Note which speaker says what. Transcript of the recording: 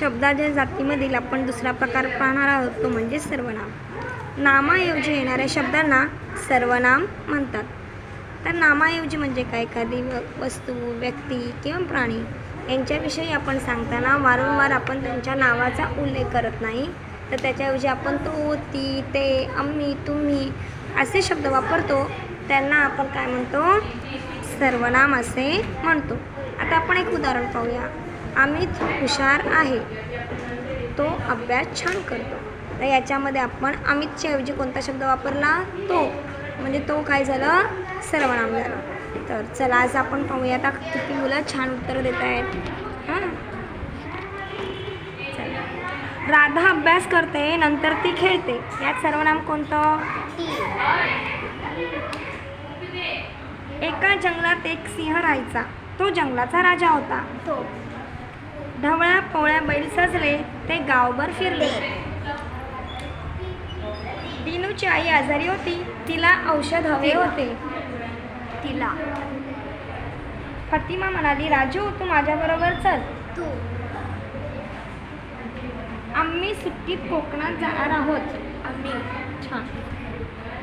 Speaker 1: शब्दाच्या जातीमधील आपण दुसरा प्रकार पाहणार आहोत तो म्हणजे सर्वनाम. नामाऐवजी येणाऱ्या शब्दांना सर्वनाम म्हणतात. तर नामाऐवजी म्हणजे काय? एखादी व- वस्तू व्यक्ती किंवा प्राणी यांच्याविषयी आपण सांगताना वारंवार आपण त्यांच्या नावाचा उल्लेख करत नाही. तर त्याच्याऐवजी आपण तो ती ते आम्ही तुम्ही असे शब्द वापरतो त्यांना आपण काय म्हणतो? सर्वनाम असे म्हणतो. आता आपण एक उदाहरण पाहूया. अमित हुशार आहे. तो अभ्यास छान करतो. तर याच्यामध्ये आपण अमितच्या ऐवजी कोणता शब्द वापरला? तो. म्हणजे तो काय झालं? सर्वनाम झालं. तर चला आज आपण पाहूया आता किती मुलं छान उत्तरं देत आहेत. हां. चला. राधा अभ्यास करते नंतर ती खेळते. यात सर्वनाम कोणतं? एका जंगलात एक सिंह राहायचा. तो जंगलाचा राजा होता.
Speaker 2: तो.
Speaker 1: सजले ते गावभर फिरले. दिनूची आई आजारी होती तिला औषध हवे होते.
Speaker 2: तिला.
Speaker 1: फतिमा म्हणाली राजू तू माझ्याबरोबर चल.
Speaker 2: तू.
Speaker 1: आम्ही सुट्टीत कोकणात जाणार आहोत.